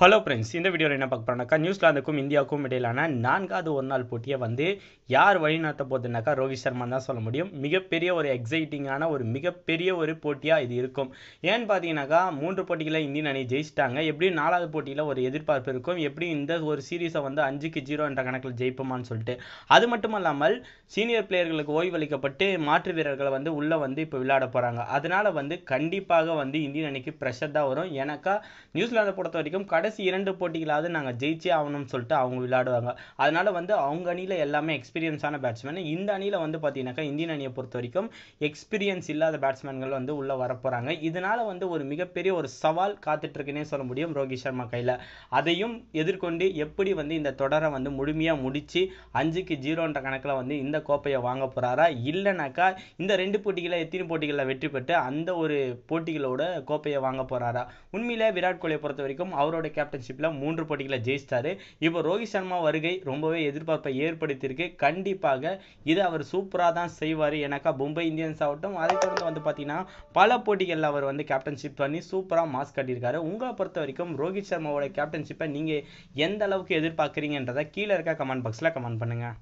Hello friends இந்த வீடியோவில் என்ன பார்க்க போகிறோம்னாக்கா நியூசிலாந்துக்கும் இந்தியாவுக்கும் இடையிலான நான்காவது ஒரு நாள் போட்டியை வந்து யார் வழிநடத்த போகுதுனாக்கா ரோஹித் சர்மா தான் சொல்ல முடியும். மிகப்பெரிய ஒரு எக்ஸைட்டிங்கான ஒரு மிகப்பெரிய ஒரு போட்டியாக இது இருக்கும். ஏன்னு பார்த்தீங்கன்னாக்கா மூன்று போட்டிகளை இந்தியன் அணி ஜெயிச்சிட்டாங்க. எப்படியும் நாலாவது போட்டியில் ஒரு எதிர்பார்ப்பு இருக்கும்? எப்படி இந்த ஒரு சீரீஸை வந்து அஞ்சுக்கு ஜீரோ என்ற கணக்கில் ஜெயிப்போமான்னு சொல்லிட்டு. அது மட்டும் இல்லாமல் சீனியர் பிளேயர்களுக்கு ஓய்வளிக்கப்பட்டு மாற்று வீரர்களை வந்து உள்ளே வந்து இப்போ விளையாட போகிறாங்க அதனால் வந்து கண்டிப்பாக வந்து இந்தியன் அணிக்கு ப்ரெஷர் தான் வரும். ஏன்னாக்கா நியூசிலாந்தை பொறுத்த வரைக்கும் கடை கடைசி இரண்டு போட்டிகளாவது நாங்கள் ஜெயிச்சே ஆகணும்னு சொல்லிட்டு அவங்க விளையாடுவாங்க. அதனால வந்து அவங்க அணியில் எல்லாமே எக்ஸ்பீரியன்ஸான பேட்ஸ்மேன் இந்த அணியில் வந்து பார்த்தீங்கன்னாக்கா இந்தியன் அணியை பொறுத்த வரைக்கும் எக்ஸ்பீரியன்ஸ் இல்லாத பேட்ஸ்மேன்கள் வந்து உள்ளே வரப்போகிறாங்க இதனால் வந்து ஒரு மிகப்பெரிய ஒரு சவால் காத்துட்ருக்குன்னே சொல்ல முடியும் ரோஹித் சர்மா கையில். அதையும் எதிர்கொண்டு எப்படி வந்து இந்த தொடரை வந்து முழுமையாக முடித்து அஞ்சுக்கு ஜீரோன்ற கணக்கில் வந்து இந்த கோப்பையை வாங்க போகிறாரா இல்லைனாக்கா இந்த ரெண்டு போட்டிகளில் எத்தனை போட்டிகளில் வெற்றி பெற்று அந்த ஒரு போட்டிகளோட கோப்பையை வாங்க போகிறாரா உண்மையிலே விராட் கோலியை பொறுத்த வரைக்கும் அவரோட கேப்டன்ஷிப்பில் மூன்று போட்டிகளை ஜெயிச்சிட்டாரு. இப்போ ரோஹித் சர்மா வருகை ரொம்பவே எதிர்பார்ப்பை ஏற்படுத்தியிருக்கு. கண்டிப்பாக இது அவர் சூப்பராக தான் செய்வார். ஏன்னாக்கா மும்பை இந்தியன்ஸ் ஆகட்டும் அதை தொடர்ந்து வந்து பார்த்தீங்கன்னா பல போட்டிகளில் அவர் வந்து கேப்டன்ஷிப் பண்ணி சூப்பராக மாஸ் கட்டியிருக்காரு. உங்களை பொறுத்த வரைக்கும் ரோஹித் சர்மாவோட கேப்டன்ஷிப்பை நீங்கள் எந்த அளவுக்கு எதிர்பார்க்குறீங்கன்றதை கீழே இருக்க கமெண்ட் பாக்ஸில் கமெண்ட் பண்ணுங்கள்